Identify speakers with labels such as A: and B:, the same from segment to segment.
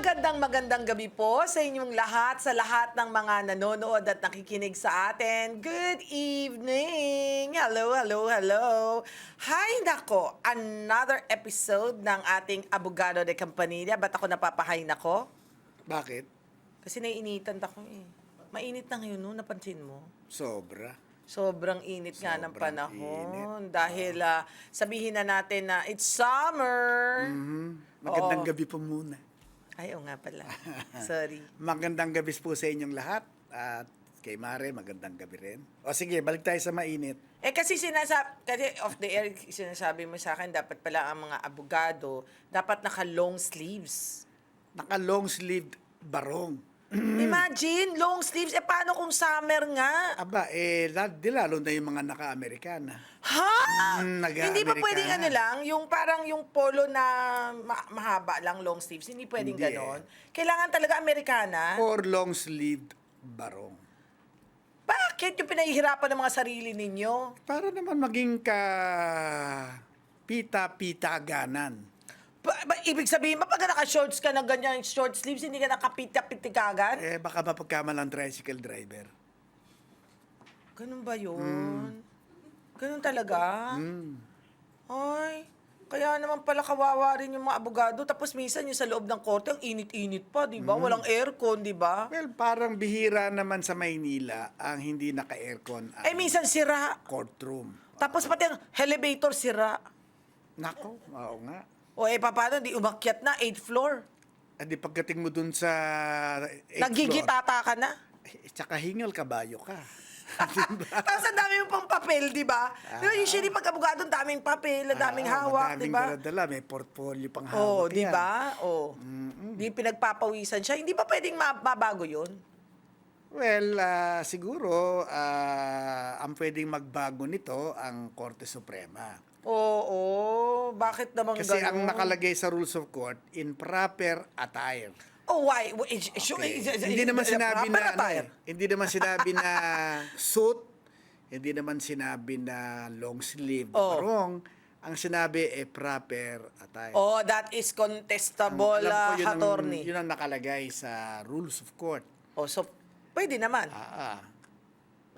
A: Magandang magandang gabi po sa inyong lahat, sa lahat ng mga nanonood at nakikinig sa atin. Good evening! Hello, hello, hello. Hi, nako. Another episode ng ating Abogado de Campanilla. Ba't ako napapahay nako?
B: Bakit?
A: Kasi naiinitan ako eh. Mainit na ngayon, no? Napansin mo?
B: Sobra.
A: Sobrang init nga ng
B: Sobrang
A: panahon. Dahil ah, sabihin na natin na it's summer.
B: Mhm. Magandang
A: Oo.
B: gabi po muna.
A: Ay, oo nga pala. Sorry.
B: Magandang gabi po sa inyong lahat. At kay Mare, magandang gabi rin. O sige, balik tayo sa mainit.
A: Eh kasi sinasabi, kasi off the air, sinasabi mo sa akin, dapat pala ang mga abogado, dapat naka long sleeves.
B: Naka long sleeved barong.
A: Imagine, long sleeves, eh paano kung summer nga?
B: Aba, eh, la- di lalo na yung mga naka-Amerikana.
A: Ha?
B: Mm,
A: hindi ba pwedeng ano lang, yung parang yung polo na ma- mahaba lang, long sleeves, hindi pwedeng
B: Hindi
A: ganon? Kailangan talaga Amerikana?
B: Or long sleeved barong.
A: Bakit yung pinahihirapan ng mga sarili ninyo?
B: Para naman maging ka pita-pitaganan.
A: Ba, ba, ibig sabihin ba pag naka-shorts ka ng ganyan short sleeves, hindi ka nakapit-pitikagan?
B: Eh, baka mapagkamalang tricycle driver.
A: Ganun ba yun? Ganun talaga? Ay, kaya naman pala kawawa rin yung mga abogado. Tapos minsan yung sa loob ng korte, ang init-init pa, di ba? Walang aircon, di ba?
B: Well, parang bihira naman sa Maynila ang hindi naka-aircon ang
A: Eh, minsan sira.
B: courtroom.
A: Tapos pati ang elevator sira.
B: Nako, oo nga.
A: O eh, paano? Di umakyat na, 8th floor.
B: At di pagdating mo dun sa eighth
A: Nagigitata ka na.
B: eh, tsaka hingal kabayo ka.
A: Tapos ang dami mo pang papel, di ba? Di ba, usually pag abogado, ang daming papel, ang daming
B: Ah,
A: hawak,
B: madaming
A: di ba?
B: dala-dala, may portfolio pang hawak
A: Oo, di ba? Oo. Di pinagpapawisan siya. Hindi ba pwedeng ma- mabago yun?
B: Well, ah, siguro, ah, ang pwedeng magbago nito ang Korte Suprema.
A: Oo, bakit naman
B: Kasi
A: ganun?
B: ang nakalagay sa rules of court, in proper attire.
A: Oh, why? Wh- is- is- is- is-
B: hindi naman
A: is-
B: sinabi
A: proper
B: na ano
A: attire.
B: eh, hindi naman sinabi na suit, hindi naman sinabi na long sleeve,
A: Oh.
B: barong. Ang sinabi eh proper attire.
A: Oh, that is contestable,
B: Alam ko,
A: uh,
B: yun ang,
A: attorney.
B: yun ang nakalagay sa rules of court.
A: Oh, so, pwede naman.
B: Ah, ah.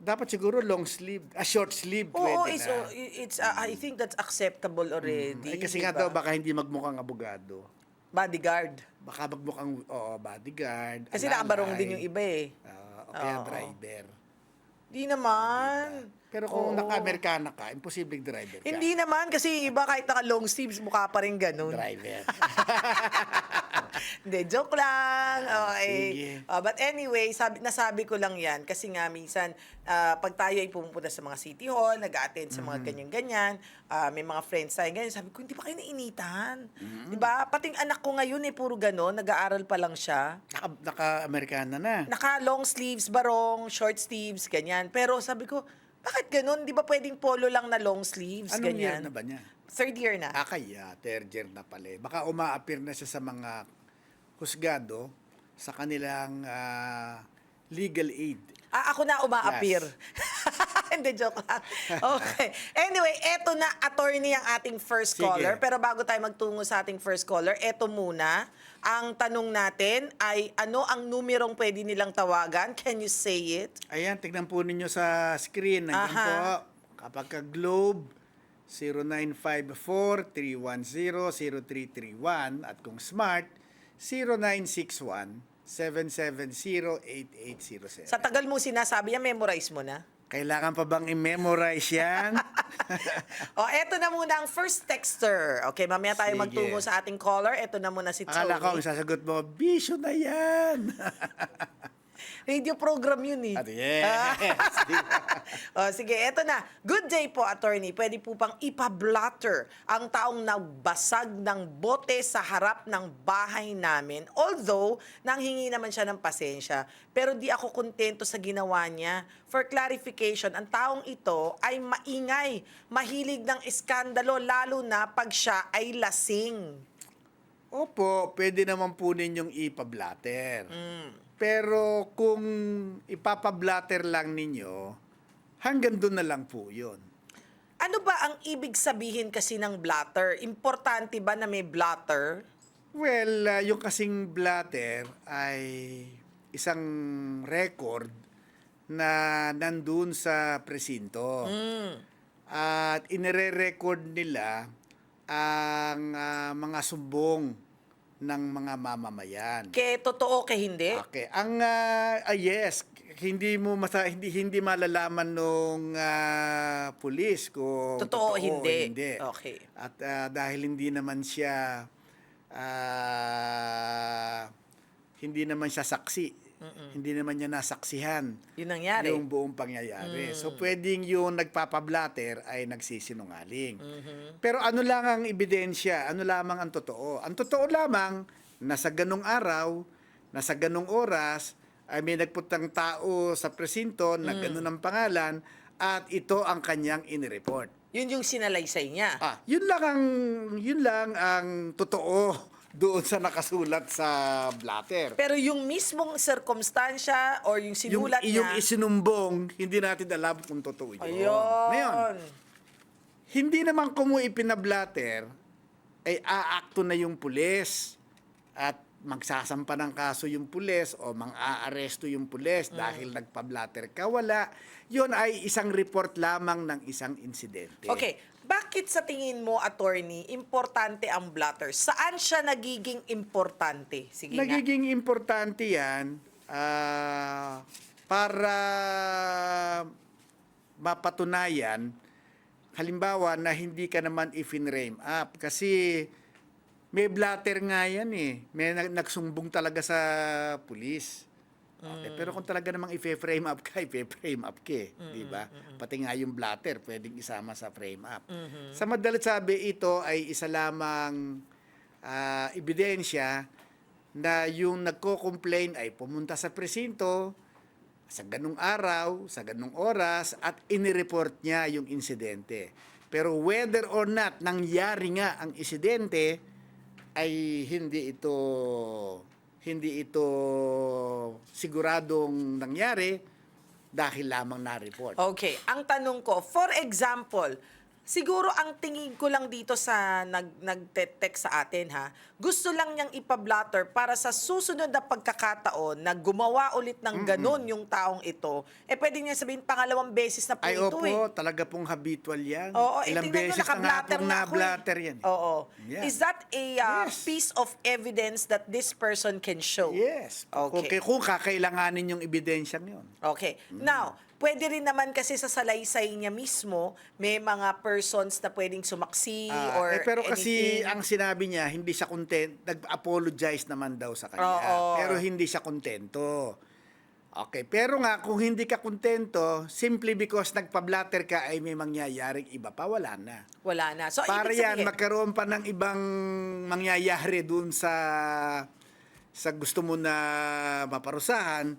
B: Dapat siguro long sleeve, ah, short sleeve
A: Oo,
B: pwede
A: it's,
B: na.
A: oh, it's, uh, I think that's acceptable already.
B: Eh, kasi nga daw baka hindi magmukhang abogado.
A: Bodyguard.
B: Baka magmukhang oo, bodyguard.
A: Kasi
B: alalay,
A: nakabarong din yung iba eh.
B: ah, o kaya
A: Oo.
B: driver.
A: Di naman.
B: Pero kung
A: Oo.
B: naka-Amerikana ka, imposibleng driver ka.
A: Hindi naman, kasi iba kahit naka long sleeves, mukha pa rin ganun.
B: Driver.
A: Hindi, joke lang. Okay.
B: Sige.
A: Uh, but anyway, sabi, nasabi ko lang yan kasi nga minsan ah, pag tayo ay pumupunta sa mga city hall, nag-attend sa
B: Mm-hmm.
A: mga ganyan-ganyan, ah, may mga friends tayo ganyan, sabi ko, hindi pa kayo nainitan?
B: Mm-hmm.
A: Di ba? Pati yung anak ko ngayon eh, puro gano'n, nag-aaral pa lang siya.
B: Naka, naka-Amerikana na.
A: Naka long sleeves, barong, short sleeves, ganyan. Pero sabi ko, bakit ganun? Di ba pwedeng polo lang na long sleeves,
B: Anong year
A: ganyan?
B: na ba niya?
A: Third year na.
B: Ah, kaya, third year na pala. eh. Baka uma-appear na siya sa mga husgado sa kanilang ah, legal aid.
A: Ah, ako na uma-appear. Hindi, joke lang. Okay. Anyway, eto na, attorney ang ating first
B: Sige.
A: caller. Pero bago tayo magtungo sa ating first caller, eto muna. Ang tanong natin ay, ano ang numerong pwede nilang tawagan? Can you say it?
B: Ayan, tignan po ninyo sa screen. Nandiyan
A: Aha.
B: po. Kapag ka Globe, 0954-310-0331. At kung Smart, 0961-770-8807.
A: Sa tagal mo sinasabi yan, memorize mo na.
B: Kailangan pa bang i-memorize yan?
A: o, eto na muna ang first texter. Okay, mamaya tayo
B: Sige.
A: magtungo sa ating caller. Eto na muna si Tony.
B: Akala ko, sasagot mo, bisyo na yan.
A: Radio program yun eh.
B: At yes.
A: oh, sige, eto na. Good day po, attorney. Pwede po pang ipablatter ang taong nagbasag ng bote sa harap ng bahay namin. Although, nanghingi naman siya ng pasensya. Pero di ako kontento sa ginawa niya. For clarification, ang taong ito ay maingay, mahilig ng iskandalo, lalo na pag siya ay lasing.
B: Opo, pwede naman po ninyong ipablatter.
A: Mm.
B: Pero kung ipapablatter lang ninyo, hanggang doon na lang po yun.
A: Ano ba ang ibig sabihin kasi ng blatter? Importante ba na may blatter?
B: Well, uh, yung kasing blatter ay isang record na nandun sa presinto.
A: Mm.
B: At inire-record nila ang ah, mga sumbong ng mga mamamayan.
A: Ke totoo ke hindi?
B: Okay. Ang ah, ah, yes, hindi mo masa, hindi hindi malalaman nung ah, pulis kung
A: Totoo o hindi. Okay.
B: At ah, dahil hindi naman siya ah, hindi naman siya saksi. Hindi naman niya nasaksihan
A: Yun nangyari.
B: yung buong pangyayari.
A: Mm.
B: So pwedeng yung nagpapablatter ay nagsisinungaling.
A: Mm-hmm.
B: Pero ano lang ang ebidensya? Ano lamang ang totoo? Ang totoo lamang na sa ganong araw, na sa ganong oras, ay may nagputang tao sa presinto
A: Mm.
B: na ganon ang pangalan at ito ang kanyang inireport.
A: Yun yung sinalaysay niya.
B: Ah, yun lang ang yun lang ang totoo doon sa nakasulat sa blatter.
A: Pero yung mismong circumstansya or yung
B: Yung,
A: sinulat
B: yung
A: niya,
B: isinumbong, hindi natin alam kung totoo yun.
A: ayun.
B: Ngayon, hindi naman kung mo ipinablatter, ay aakto na yung pulis at magsasampa ng kaso yung pulis o mang-aaresto yung pulis
A: Mm.
B: dahil nagpablatter ka. Wala. Yun ay isang report lamang ng isang insidente.
A: Okay, bakit sa tingin mo, attorney, importante ang blatter? Saan siya nagiging importante? Sige.
B: Nagiging importante yan ah, para mapatunayan, halimbawa na hindi ka naman i-frame up. Kasi may blatter nga yan eh. May nag- nagsumbong talaga sa pulis. Okay, Pero kung talaga namang i-frame up ka, i-frame up ka eh, di ba? Pati nga yung blatter, pwedeng isama sa frame up. Sa madalit sabi, ito ay isa lamang ah, ebidensya na yung nagko-complain ay pumunta sa presinto sa ganung araw, sa ganung oras, at inireport niya yung insidente. Pero whether or not nangyari nga ang insidente, ay hindi ito hindi ito siguradong nangyari dahil lamang na-report.
A: Okay, ang tanong ko, for example, siguro ang tingin ko lang dito sa nag nagte-text sa atin ha, gusto lang niyang ipablatter para sa susunod na pagkakataon na gumawa ulit ng ganun yung taong ito, eh pwede niya sabihin pangalawang beses na po
B: Ay,
A: ito
B: opo,
A: eh.
B: talaga pong habitual yan.
A: Oo, eh,
B: Ilang
A: tingnan
B: beses na nga
A: naka-blatter
B: pong
A: na ako eh.
B: na-blatter yan. eh.
A: Oo.
B: Yan.
A: Is that a uh,
B: Yes.
A: piece of evidence that this person can show?
B: Yes.
A: Okay.
B: Kung, kung kakailanganin yung ebidensyang yun.
A: Okay. Now, pwede rin naman kasi sa salaysay niya mismo, may mga persons na pwedeng sumaksi
B: Ah,
A: or
B: eh, pero kasi
A: anything.
B: ang sinabi niya, hindi siya content, nag-apologize naman daw sa kanya.
A: Oo.
B: Pero hindi siya kontento. Okay, pero nga kung hindi ka kontento, simply because nagpa-blatter ka ay may mangyayaring iba pa, wala na.
A: Wala na. So,
B: Para
A: ibig
B: yan,
A: sabihin,
B: magkaroon pa ng ibang mangyayari dun sa sa gusto mo na maparusahan,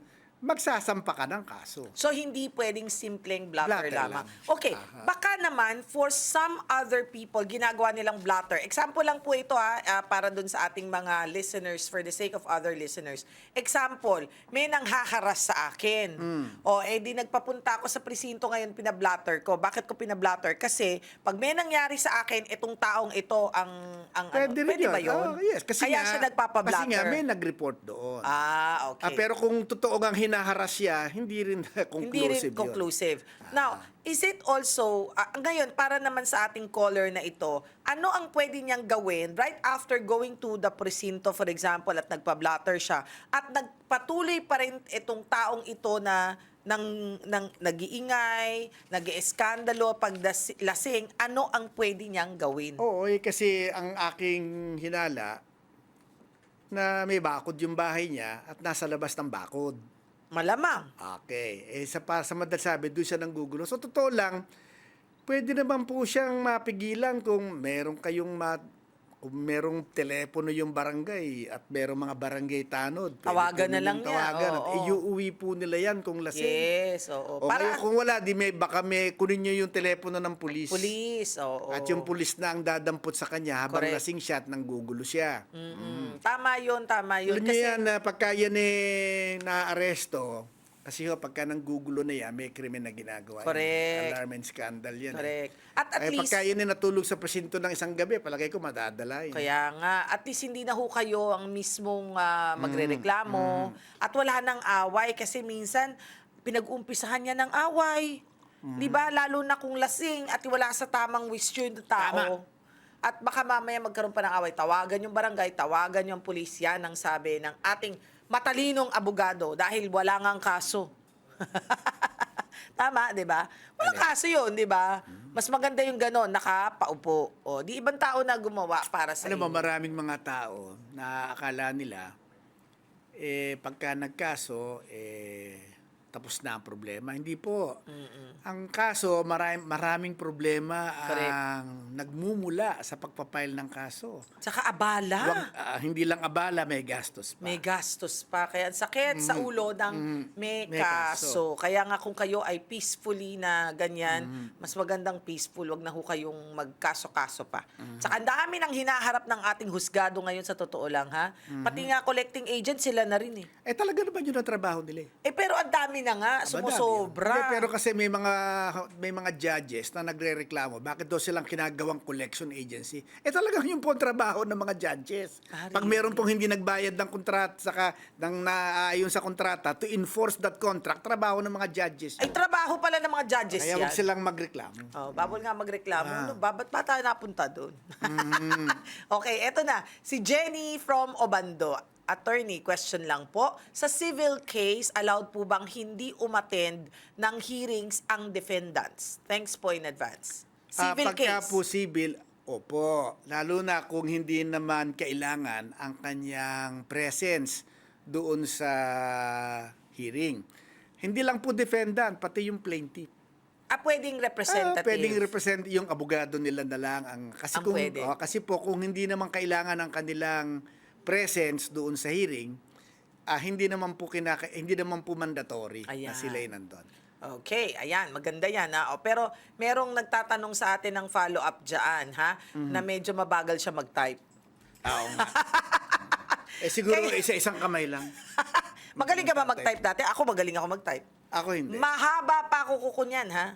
B: magsasampa ka ng kaso.
A: So, hindi pwedeng simpleng blatter,
B: Blatter
A: lamang.
B: lang.
A: Okay,
B: Aha.
A: baka naman, for some other people, ginagawa nilang blatter. Example lang po ito ha, ah, para dun sa ating mga listeners, for the sake of other listeners. Example, may nanghaharas sa akin.
B: Hmm.
A: O, eh di nagpapunta ako sa presinto ngayon, pinablatter ko. Bakit ko pinablatter? Kasi, pag may nangyari sa akin, itong taong ito ang... ang
B: Pwede
A: ano,
B: rin
A: pwede ba yun?
B: Oh, yes. Kasi
A: Kaya
B: nga,
A: siya nagpapablatter.
B: Kasi nga, may nag-report doon.
A: Ah, okay.
B: Ah, pero kung totoo ngang hinaharas siya, hindi rin conclusive
A: Hindi rin
B: yun.
A: conclusive. Now, is it also, ah, ngayon, para naman sa ating caller na ito, ano ang pwede niyang gawin right after going to the presinto, for example, at nagpa-blatter siya, at nagpatuloy pa rin itong taong ito na nang, nang nag-iingay, nag-ieskandalo, pag das- lasing, ano ang pwede niyang gawin?
B: Oo, eh, kasi ang aking hinala na may bakod yung bahay niya at nasa labas ng bakod.
A: Malamang.
B: Okay. Eh, sa, para sa madalas sabi, doon siya nang gugulo. So, totoo lang, pwede naman po siyang mapigilan kung meron kayong ma, merong telepono yung barangay at merong mga barangay tanod. Pwede
A: Tawagan na lang niya.
B: Tawagan.
A: Oo.
B: Eh, iuuwi po nila yan kung lasing.
A: Yes, oo.
B: O kaya kung wala, di may, baka may kunin nyo yung telepono ng pulis.
A: Police, oo.
B: At yung pulis na ang dadampot sa kanya habang
A: Correct.
B: lasing siya at nanggugulo siya.
A: Mm-mm. Tama yun, tama yun.
B: Alam niyo yan, na pagka yan eh, na-aresto, kasi ho, pagka nanggugulo na yan, may krimen na ginagawa. yan.
A: Correct.
B: Alarm and scandal yan. eh.
A: Correct. At at
B: Ay,
A: least,
B: pagka yan eh, natulog sa presinto ng isang gabi, palagay ko madadala yun.
A: kaya nga, at least hindi na ho kayo ang mismong ah, magrereklamo. At wala nang away kasi minsan, pinag-umpisahan niya ng away. Di ba? Lalo na kung lasing at wala sa tamang wisyo yung tao. At baka mamaya magkaroon pa ng away. Tawagan yung barangay, tawagan yung pulis. Yan ang sabi ng ating matalinong abogado dahil wala ngang kaso. Tama, di ba? Walang kaso yun, di ba? Mas maganda yung gano'n, nakapaupo. O, di ibang tao na gumawa para sa
B: Alam mo,
A: inyo.
B: maraming mga tao na akala nila, eh, pagka nagkaso, eh, tapos na ang problema. Hindi po. Ang kaso, maraming, maraming problema
A: Correct.
B: ang nagmumula sa pagpapail ng kaso.
A: Tsaka abala.
B: Wag, ah, hindi lang abala, may gastos pa.
A: May gastos pa. Kaya ang sakit sa ulo ng may.
B: May
A: kaso.
B: kaso.
A: Kaya nga kung kayo ay peacefully na ganyan, mas magandang peaceful. Wag na ho kayong magkaso-kaso pa. Tsaka ang dami nang hinaharap ng ating husgado ngayon sa totoo lang, ha? Pati nga collecting agent, sila na rin eh.
B: Eh talaga naman yun ang trabaho nila eh.
A: Eh pero ang dami na nga,
B: Madami.
A: sumusobra.
B: Hindi, pero kasi may mga may mga judges na nagrereklamo, bakit daw silang kinagawang collection agency? Eh talagang yun po ang trabaho ng mga judges.
A: Ah,
B: Pag meron pong hindi nagbayad ng kontrata saka ng naaayon sa kontrata to enforce that contract, trabaho ng mga judges.
A: Ay, trabaho pala ng mga judges
B: Kaya
A: yan.
B: wag silang magreklamo.
A: Oh, bawal nga magreklamo.
B: Ah.
A: No, babat pa tayo napunta doon?
B: Mm-hmm.
A: okay, eto na. Si Jenny from Obando. Attorney, question lang po. Sa civil case, allowed po bang hindi umattend ng hearings ang defendants? Thanks po in advance.
B: Ah,
A: Civil
B: pagka
A: case.
B: po civil, opo. Lalo na kung hindi naman kailangan ang kanyang presence doon sa hearing. Hindi lang po defendant, pati yung plaintiff.
A: ah, pwedeng
B: Ah,
A: representative.
B: pwedeng represent yung abogado nila na lang ang kasi
A: Ang
B: kung
A: pwede.
B: oh, kasi po kung hindi naman kailangan ang kanilang presence doon sa hearing, ah, hindi naman po kinaka, hindi naman po mandatory
A: Ayan.
B: na sila ay nandun.
A: Okay, ayan, maganda yan ha. O, pero merong nagtatanong sa atin ng follow-up dyan ha,
B: Mhm.
A: na medyo mabagal siya mag-type.
B: Oo nga. eh siguro
A: Kaya-
B: isa-isang kamay lang.
A: Magaling ka ba mag-type dati? Ako magaling ako mag-type.
B: Ako hindi.
A: Mahaba pa ako kukunyan, ha?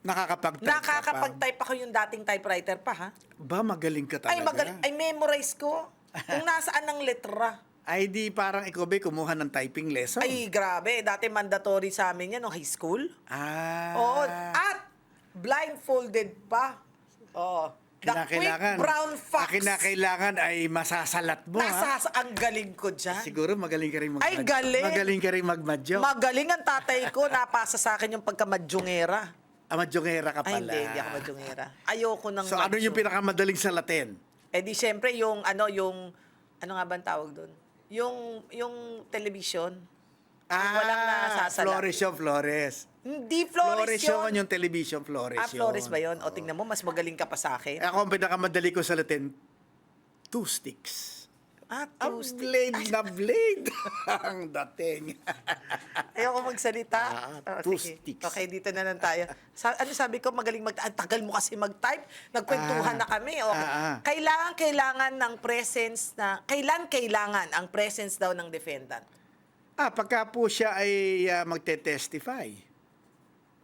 B: Nakakapag-type ka pa.
A: Nakakapag-type ako yung dating typewriter pa, ha?
B: Ba, magaling ka talaga.
A: Ay, magal ay memorize ko kung nasaan ang letra.
B: Ay, di parang ikaw ba kumuha ng typing lesson?
A: Ay, grabe. Dati mandatory sa amin yan nung high school.
B: Ah.
A: Oo. At blindfolded pa. Oo. The quick
B: Kinakailangan.
A: brown fox.
B: Ang kinakailangan ay masasalat mo, ha?
A: Nasas ang galing ko dyan.
B: Siguro magaling ka rin mag
A: Ay, galing.
B: Magaling ka rin magmadyo.
A: Magaling ang tatay ko. Napasa sa akin yung pagkamadyongera.
B: ah, madyongera ka
A: Ay,
B: pala.
A: hindi. Hindi ako madyongera. Ayoko ng
B: So, ano yung pinakamadaling sa Latin?
A: Eh di syempre yung ano yung ano nga ba ang tawag doon? Yung yung television. Yung walang nasasalat.
B: Ah, Flores yun, Flores.
A: Hindi Flores,
B: Flores
A: yun.
B: yun, yung television, Flores
A: ah. Flores ba yun? O tingnan mo, mas magaling ka pa sa akin.
B: Ako ang pinakamadali ko sa Latin, two sticks.
A: Ah,
B: Ang blade na blade. ang dating.
A: Ayoko magsalita.
B: Ah,
A: Oh,
B: two
A: sige.
B: sticks.
A: Okay, dito na lang tayo. Sa, ano sabi ko, magaling mag... Ang tagal mo kasi mag-type. Nagkwentuhan
B: Ah.
A: na kami. Okay.
B: Ah, ah.
A: Kailangan, kailangan ng presence na... Kailan, kailangan ang presence daw ng defendant?
B: ah, pagka po siya ay ah, magte-testify.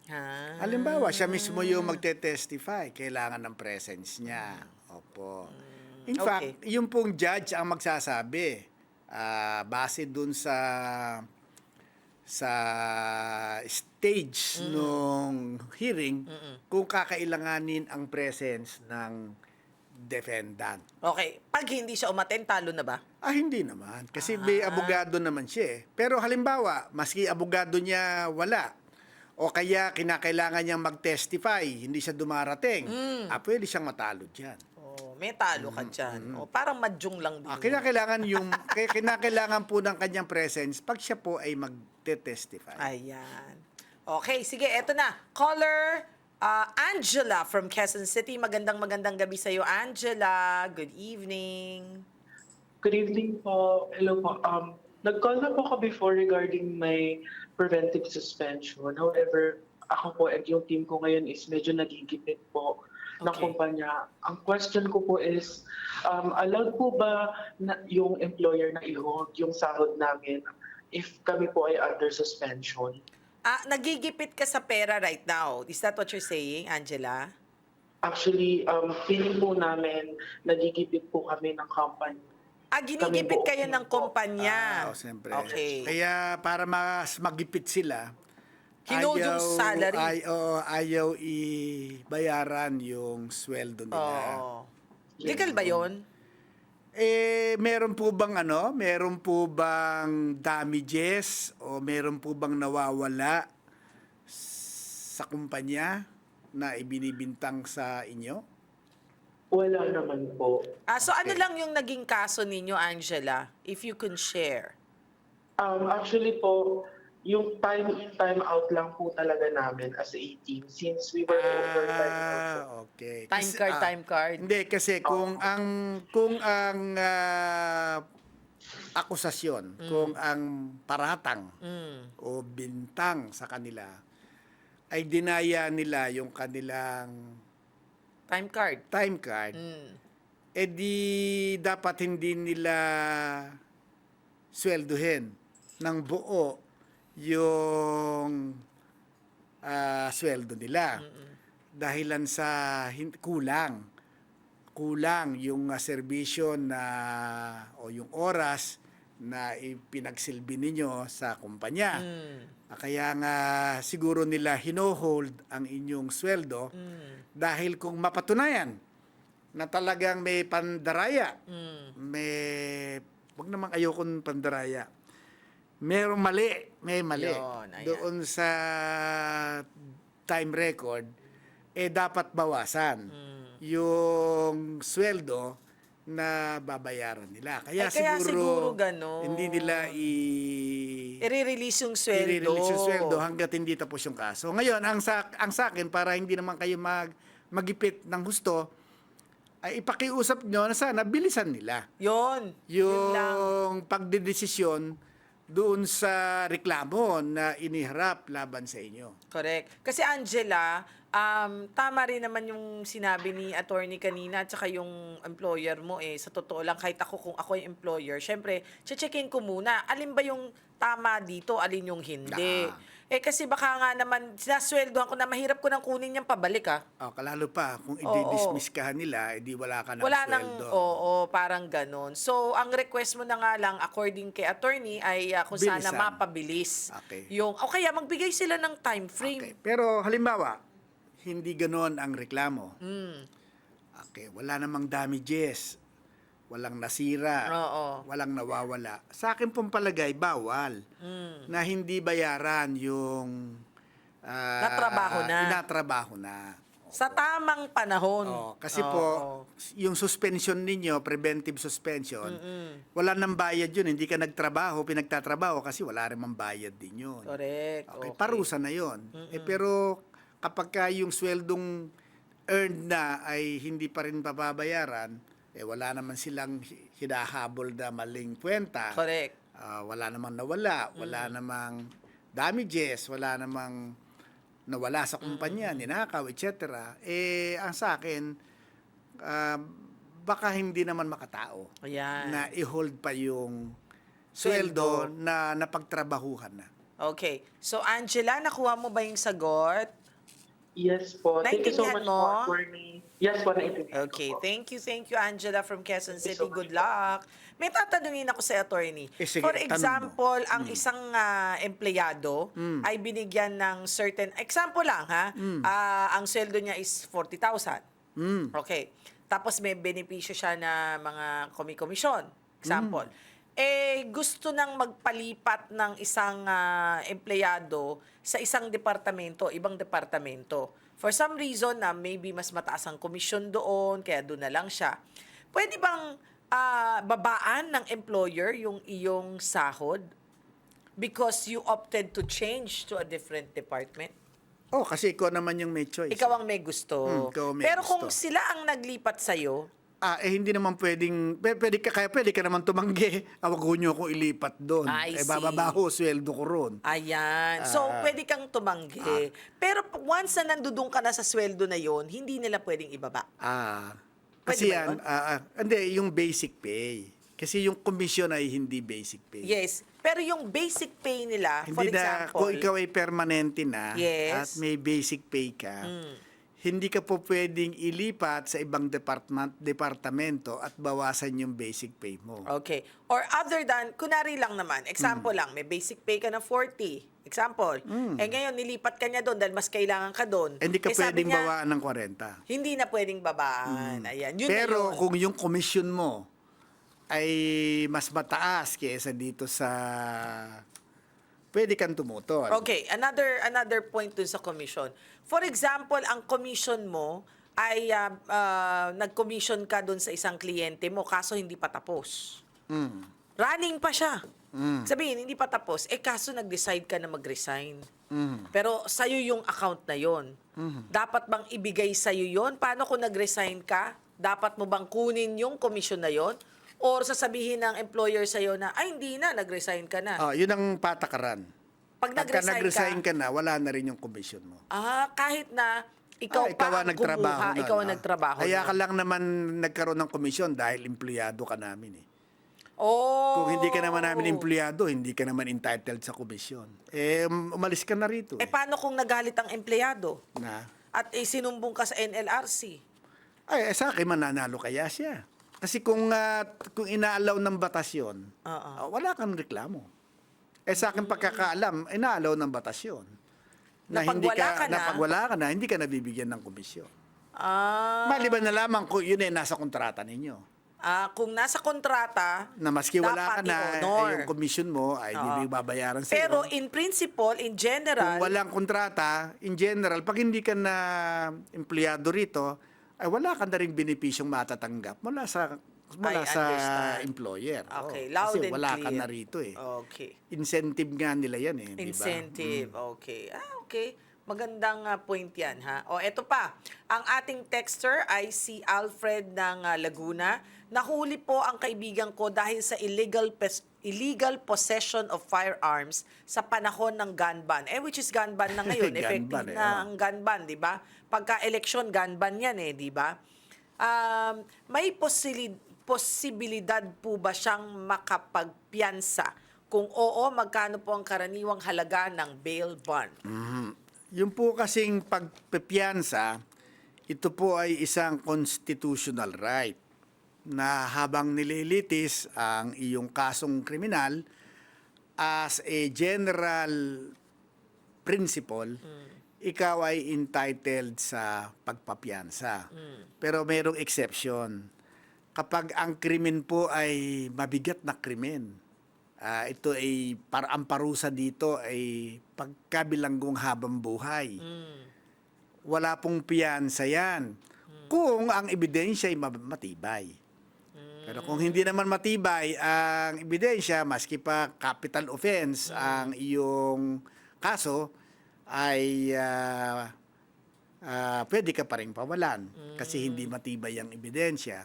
A: Ha?
B: Halimbawa, siya mismo yung magte-testify. Kailangan ng presence niya. Opo. In
A: okay.
B: fact, yung pong judge ang magsasabi. ah, base dun sa sa stage nung hearing kung kakailanganin ang presence ng defendant.
A: Okay. Pag hindi siya umaten, talo na ba?
B: Ah, hindi naman. Kasi may abogado naman siya eh. Pero halimbawa, maski abogado niya wala, o kaya kinakailangan niyang mag-testify, hindi siya dumarating, ah, pwede siyang matalo dyan.
A: Oh, may talo ka dyan. Oh, parang madyong lang din.
B: Ah,
A: yun.
B: kinakailangan yung kinakailangan po ng kanyang presence pag siya po ay magte-testify.
A: Ayan. Okay, sige, eto na. Caller uh, Angela from Quezon City. Magandang magandang gabi sa'yo, Angela. Good evening.
C: Good evening po. Hello po. Um, nag-call na po ako before regarding my preventive suspension. However, ako po at yung team ko ngayon is medyo nagigipit po ng
A: Okay.
C: kumpanya. Ang question ko po is, um, allowed po ba na yung employer na i-hold yung sahod namin if kami po ay under suspension?
A: Ah, nagigipit ka sa pera right now. Is that what you're saying, Angela?
C: Actually, um, feeling po namin, nagigipit po kami ng company.
A: Ah, ginigipit kayo ng kumpanya.
B: Ah, oh, siyempre.
A: Okay.
B: Kaya para mas magipit sila,
A: Hinold yung salary.
B: Ay, oo, ayaw i-bayaran yung sweldo nila.
A: Oo. Legal ba yon?
B: Eh, meron po bang ano? Meron po bang damages o meron po bang nawawala sa kumpanya na ibinibintang sa inyo?
C: Wala naman po.
A: Ah, so ano lang yung naging kaso ninyo, Angela? If you can share.
C: Um, actually po, yung time in, time out lang po talaga namin as a team since we were overtime.
B: Ah, okay.
A: Time
B: Kasi-
A: card,
B: ah,
A: time card.
B: Hindi kasi kung ang kung ang ah, akusasyon, kung ang paratang
A: Mm.
B: o bintang sa kanila ay dinaya nila yung kanilang
A: Time card.
B: time card,
A: Mm.
B: eh di dapat hindi nila swelduhin ng buo yung ah, sweldo nila. Dahilan sa hin- kulang. Kulang yung ah, serbisyo na o yung oras na ipinagsilbi ninyo sa kumpanya.
A: Mm.
B: Ah, Kaya nga siguro nila hinohold ang inyong sweldo
A: Mm.
B: dahil kung mapatunayan na talagang may pandaraya,
A: Mm.
B: may, wag namang ayokong pandaraya, merong mali, may mali
A: Yun, ayan.
B: doon sa time record, eh dapat bawasan
A: Mm.
B: yung sweldo na babayaran nila. Kaya,
A: Ay, kaya siguro
B: siguro,
A: ganon.
B: hindi nila i
A: I-release yung sweldo.
B: i-release yung sweldo hanggat hindi tapos yung kaso. Ngayon, ang sa, ang sa akin, para hindi naman kayo mag, magipit ng gusto, ay ipakiusap nyo na sana bilisan nila
A: Yun. Yun lang.
B: yung pagdedesisyon doon sa reklamo na iniharap laban sa inyo.
A: Correct. Kasi Angela, um, tama rin naman yung sinabi ni attorney kanina at saka yung employer mo eh. Sa totoo lang, kahit ako kung ako yung employer, syempre, checkin ko muna, alin ba yung tama dito, alin yung hindi.
B: Ah.
A: Eh kasi baka nga naman, sinasweldohan ko na mahirap ko nang kunin yung pabalik ah.
B: O, kalalo pa, kung i-dismiss ka nila, edi wala ka ng
A: Wala nang,
B: sweldo.
A: oo, parang ganon. So, ang request mo na nga lang, according kay attorney, ay ah, kung sana
B: Bilisan.
A: mapabilis.
B: Okay.
A: Yung, o kaya magbigay sila ng time frame.
B: Okay. Pero halimbawa, hindi ganon ang reklamo.
A: Mm.
B: Okay, wala namang damages. Walang nasira.
A: Oo.
B: Walang nawawala. Sa akin pong palagay, bawal.
A: Mm.
B: Na hindi bayaran yung... ah,
A: Natrabaho na.
B: Inatrabaho na.
A: Sa tamang panahon.
B: Oh, kasi
A: Oo.
B: po, yung suspension ninyo, preventive suspension,
A: Mm-mm.
B: wala nang bayad yun. Hindi ka nagtrabaho, pinagtatrabaho kasi wala rin mang bayad din yun.
A: Correct.
B: Okay, parusa na yon. Eh, pero kapag ka yung sweldong earned na ay hindi pa rin pababayaran, eh wala naman silang hi- hinahabol na maling kwenta.
A: Correct.
B: Ah, wala namang nawala, wala namang damages, wala namang nawala sa kumpanya, ninakaw, etc. Eh, ang sa akin, ah, baka hindi naman makatao
A: Ayan.
B: na i-hold pa yung
A: sweldo
B: na napagtrabahuhan na.
A: Okay. So, Angela, nakuha mo ba yung sagot?
C: Yes po. Thank you so
A: Naintindihan
C: much
A: mo?
C: po, attorney. Yes po, naintindihan
A: Okay.
C: po.
A: Thank you, thank you, Angela from Quezon City. Good
C: po.
A: luck. May tatanungin ako sa attorney.
B: Eh, sige,
A: For
B: tanong mo.
A: example, ang isang ah, empleyado ay binigyan ng certain, example lang ha, ah, ang sweldo niya is 40,000.
B: Mm.
A: Okay. Tapos may benepisyo siya na mga komi-komisyon. Example. Eh, gusto nang magpalipat ng isang ah, empleyado sa isang departamento, ibang departamento. for some reason na maybe mas mataas ang komisyon doon, kaya doon na lang siya. Pwede bang ah, babaan ng employer yung iyong sahod because you opted to change to a different department?
B: Oh, kasi ikaw naman yung may choice.
A: Ikaw ang may gusto.
B: Hmm, may
A: Pero kung
B: gusto.
A: sila ang naglipat sa'yo,
B: Ah, eh hindi naman pwedeng, pwede, pwede ka, kaya pwede ka naman tumanggi. Awag ho nyo akong ilipat doon.
A: I
B: eh,
A: see.
B: bababa ho, sweldo ko ron.
A: Ayan. So,
B: Ah.
A: pwede kang tumanggi. Pero p- once na nandudong ka na sa sweldo na yon, hindi nila pwedeng ibaba.
B: Ah,
A: Pwede
B: kasi
A: ba
B: yan, ah, ah, hindi, yung basic pay. Kasi yung commission ay hindi basic pay.
A: Yes. Pero yung basic pay nila, for
B: Hindi na,
A: example,
B: kung ikaw ay permanente na
A: Yes.
B: at may basic pay ka,
A: Mm.
B: Hindi ka po pwedeng ilipat sa ibang department, departamento at bawasan yung basic pay mo.
A: Okay. Or other than, kunari lang naman, example
B: Mm.
A: lang, may basic pay ka na 40. Example. Eh ngayon, nilipat ka niya doon dahil mas kailangan ka doon.
B: Hindi ka
A: Eh,
B: pwedeng
A: niya,
B: bawaan ng 40.
A: Hindi na pwedeng babaan. Ayan. Yun
B: Mm. Pero
A: yun.
B: kung yung commission mo ay mas mataas kaysa dito sa pwede kang tumutol.
A: Okay, another another point dun sa commission. For example, ang commission mo ay ah, ah, nag-commission ka dun sa isang kliyente mo kaso hindi pa tapos.
B: Mm.
A: Running pa siya. Sabihin, hindi pa tapos. Eh, kaso nag-decide ka na mag-resign.
B: Mm.
A: Pero sa'yo yung account na yon. Dapat bang ibigay sa'yo yon? Paano kung nag-resign ka? Dapat mo bang kunin yung commission na yon? Or sasabihin ng employer sa'yo na, ay, hindi na, nag-resign ka na.
B: Ah, yun ang patakaran.
A: Pag
B: Pagka
A: nag-resign,
B: nag-resign
A: ka,
B: ka na, wala na rin yung commission mo.
A: ah, kahit na ikaw,
B: Ah, ikaw
A: pa
B: ang nagtrabaho
A: kumuha,
B: nun,
A: ikaw ang
B: ah.
A: nagtrabaho.
B: Kaya
A: nun.
B: ka lang naman nagkaroon ng komisyon dahil empleyado ka namin eh.
A: Oh.
B: Kung hindi ka naman namin empleyado, hindi ka naman entitled sa komisyon. Eh, um- umalis ka na rito.
A: Eh,
B: Eh.
A: paano kung nagalit ang empleyado?
B: Na,
A: At eh, sinumbong ka sa NLRC?
B: ay, eh, sa akin mananalo kaya siya. Kasi kung, ah, kung inaalaw ng batas yun,
A: Oo.
B: ah, wala kang reklamo. Eh sa akin pagkakaalam, inaalaw ng batas yun.
A: Na pag wala ka na-
B: na pag wala ka na, hindi ka nabibigyan ng komisyon.
A: Ah,
B: Maliban na lamang kung yun ay nasa kontrata ninyo.
A: ah, kung nasa kontrata,
B: Na maski wala ka na,
A: i-honor.
B: eh, yung commission mo ay hindi babayaran sa
A: Pero in principle, in general,
B: Kung walang kontrata, in general, pag hindi ka na empleyado rito, ay wala ka na rin benepisyong matatanggap mula sa mula
A: I
B: sa
A: understand.
B: employer.
A: Okay, loud
B: Kasi
A: and
B: wala ka
A: clear.
B: na rito eh.
A: Okay.
B: Incentive nga nila yan eh?
A: Incentive.
B: Mm.
A: Okay. Ah, okay. Magandang ah, point yan, ha? O, eto pa. Ang ating texter ay si Alfred ng ah, Laguna. Nahuli po ang kaibigan ko dahil sa illegal pes- illegal possession of firearms sa panahon ng gun ban. Eh, which is gun ban na ngayon.
B: Gun
A: Effective
B: ban eh,
A: na ang gun ban, di ba? Pagka-election, gun ban yan eh, di ba? Um, may posili- posibilidad po ba siyang makapagpiyansa? Kung oo, magkano po ang karaniwang halaga ng bail bond?
B: Yung po kasing pagpepiansa, ito po ay isang constitutional right na habang nililitis ang iyong kasong kriminal as a general principle, ikaw ay entitled sa pagpapiansa. Pero mayroong exception. Kapag ang krimen po ay mabigat na krimen, ah, ito ay para ang parusa dito ay pagkabilanggong habang buhay. Wala pong piyansa yan. Kung ang ebidensya ay matibay. Pero kung hindi naman matibay ang ebidensya, maski pa capital offense ang iyong kaso, ay ah, ah, pwede ka pa rin pawalan kasi hindi matibay ang ebidensya.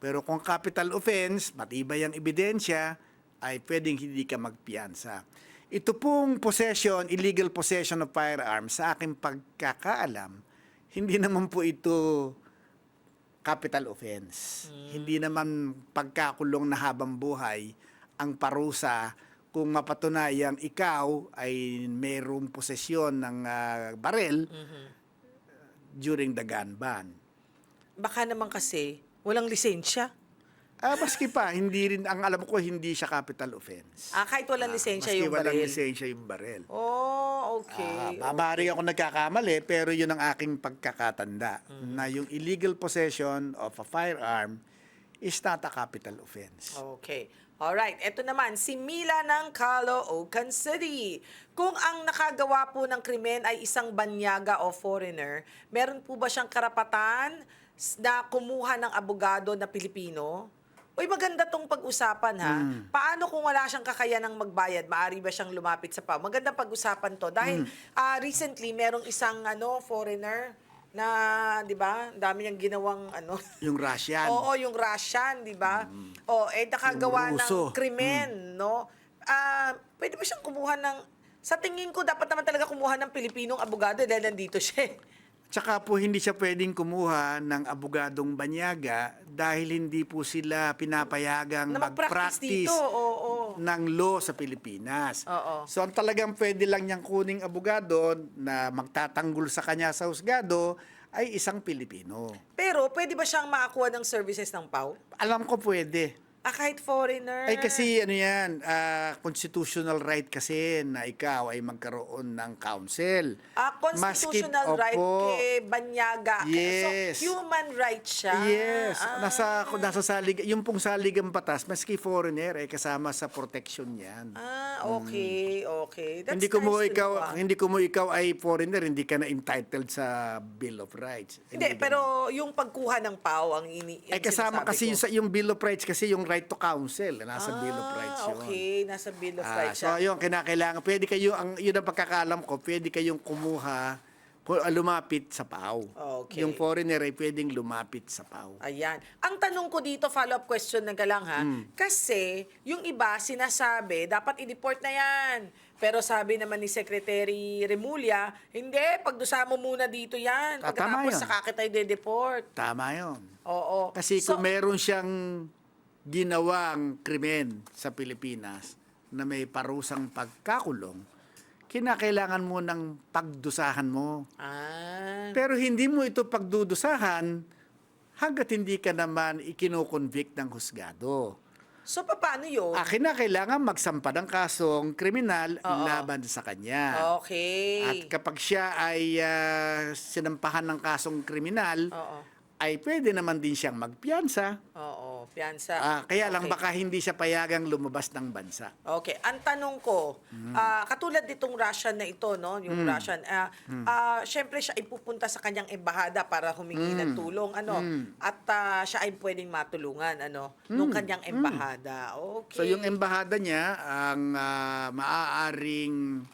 B: Pero kung capital offense, matibay ang ebidensya, ay pwedeng hindi ka magpiyansa. Ito pong possession, illegal possession of firearms, sa aking pagkakaalam, hindi naman po ito capital offense. Hindi naman pagkakulong na habang buhay ang parusa kung mapatunayang ikaw ay mayroong posesyon ng ah, barel during the gun ban.
A: Baka naman kasi, walang lisensya.
B: Ah, maski pa, hindi rin, ang alam ko, hindi siya capital offense.
A: Ah, kahit walang
B: Ah,
A: lisensya
B: maski
A: yung
B: walang
A: baril.
B: lisensya yung barel.
A: Oh, okay.
B: Ah, maaari ako nagkakamali, pero yun ang aking pagkakatanda,
A: Mm.
B: na yung illegal possession of a firearm is not a capital offense.
A: Okay. Alright, eto naman, si Mila ng Caloocan City. Kung ang nakagawa po ng krimen ay isang banyaga o foreigner, meron po ba siyang karapatan s- na kumuha ng abogado na Pilipino? Uy, maganda tong pag-usapan ha. Paano kung wala siyang kakayanang magbayad? Maari ba siyang lumapit sa PAO? Magandang pag-usapan to. Dahil ah, recently, merong isang ano foreigner na, di ba, dami niyang ginawang ano,
B: Yung Russian.
A: Oo, yung Russian, di ba? O, eh, nakagawa ng krimen, no? Ah, pwede ba siyang kumuha ng... Sa tingin ko, dapat naman talaga kumuha ng Pilipinong abogado dahil nandito siya.
B: Tsaka po hindi siya pwedeng kumuha ng abogadong banyaga dahil hindi po sila pinapayagang
A: Na mag-practice dito,
B: mag-practice
A: oo.
B: ng law sa Pilipinas.
A: Oo.
B: So ang talagang pwede lang niyang kuning abogado na magtatanggol sa kanya sa husgado ay isang Pilipino.
A: Pero, pwede ba siyang makakuha ng services ng PAO?
B: Alam ko pwede.
A: Ah, kahit foreigner.
B: Ay kasi ano yan, ah, constitutional right kasi na ikaw ay magkaroon ng counsel.
A: Ah, constitutional
B: Maskip-
A: right
B: opo.
A: kay Banyaga.
B: Yes.
A: So, human right siya.
B: Yes,
A: Ah.
B: nasa nasa salig yung pong saligang batas maski foreigner ay kasama sa protection 'yan.
A: Ah, okay, okay. That's
B: hindi ko mo
A: nice to
B: ikaw
A: know, ah.
B: hindi ko mo ikaw ay foreigner, hindi ka na entitled sa Bill of Rights.
A: Hindi,
B: ganun.
A: pero yung pagkuha ng PAO ang ini
B: ay
A: yung
B: kasama
A: sinasabi
B: kasi
A: ko.
B: yung, sa- yung Bill of Rights kasi yung right to counsel, nasa Bill of
A: Ah,
B: Rights 'yun.
A: okay. Nasa Bill of
B: Ah,
A: Rights
B: so ayun, kinakailangan pwede kayo ang yun ang pagkakalam ko, pwede kayong kumuha ku- lumapit sa PAO.
A: Okay.
B: Yung foreigner ay pwedeng lumapit sa PAO.
A: Ayan. Ang tanong ko dito, follow-up question na galang ha,
B: Hmm.
A: kasi yung iba sinasabi, dapat i-deport na yan. Pero sabi naman ni Secretary Remulla, hindi, pagdusa mo muna dito yan.
B: Ah,
A: Pagkatapos
B: yun.
A: saka kita i-deport.
B: Tama 'yon.
A: Oo.
B: Kasi
A: So,
B: kung meron siyang ginawang krimen sa Pilipinas na may parusang pagkakulong, kinakailangan mo ng pagdusahan mo.
A: Ah,
B: Pero hindi mo ito pagdudusahan hanggat hindi ka naman ikinoconvict ng husgado.
A: so paano yun?
B: Ah, kinakailangan magsampa ng kasong kriminal
A: Oo.
B: laban sa kanya.
A: Okay.
B: At kapag siya ay ah, sinampahan ng kasong kriminal,
A: Oo.
B: Ay pwede naman din siyang magpiyansa.
A: Oo, piyansa.
B: Ah, kaya lang
A: Okay.
B: baka hindi siya payagang lumabas ng bansa.
A: Okay, ang tanong ko,
B: Hmm.
A: ah, katulad nitong Russian na ito, no, yung Russian, ah,
B: Hmm.
A: ah, syempre siya ay pupunta sa kanyang embahada para humingi ng tulong, ano,
B: Hmm.
A: at ah, siya ay pwedeng matulungan, ano, nung kanyang embahada. Okay.
B: So yung embahada niya ang ah, maaaring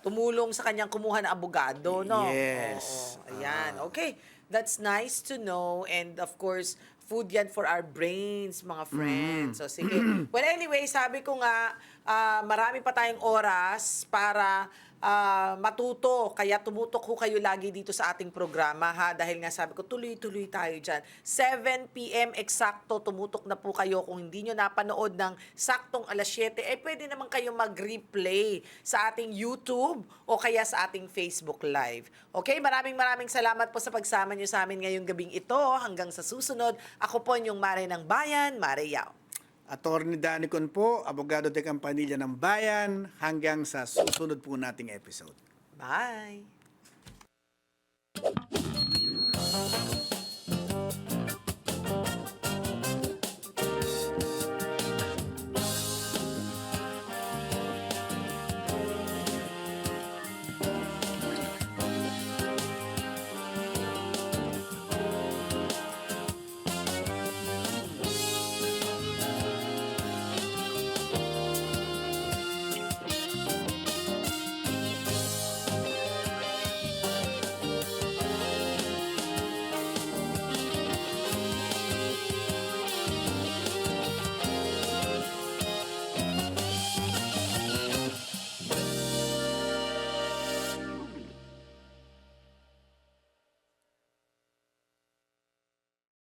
A: tumulong sa kanyang kumuha ng abogado, no?
B: Yes.
A: Oo, ayan. Okay. That's nice to know. And of course, food yan for our brains, mga friends. So, sige. well, anyway, sabi ko nga, ah, marami pa tayong oras para ah, matuto. Kaya tumutok ho kayo lagi dito sa ating programa, ha? Dahil nga sabi ko, tuloy-tuloy tayo dyan. 7 p.m. eksakto, tumutok na po kayo. Kung hindi nyo napanood ng saktong alas 7, eh pwede naman kayo mag-replay sa ating YouTube o kaya sa ating Facebook Live. Okay, maraming maraming salamat po sa pagsama nyo sa amin ngayong gabing ito. Hanggang sa susunod, ako po yung Mare ng Bayan, Mare Yao.
B: Attorney Danny Con po, abogado de Campanilla ng Bayan, hanggang sa susunod po nating episode.
A: Bye!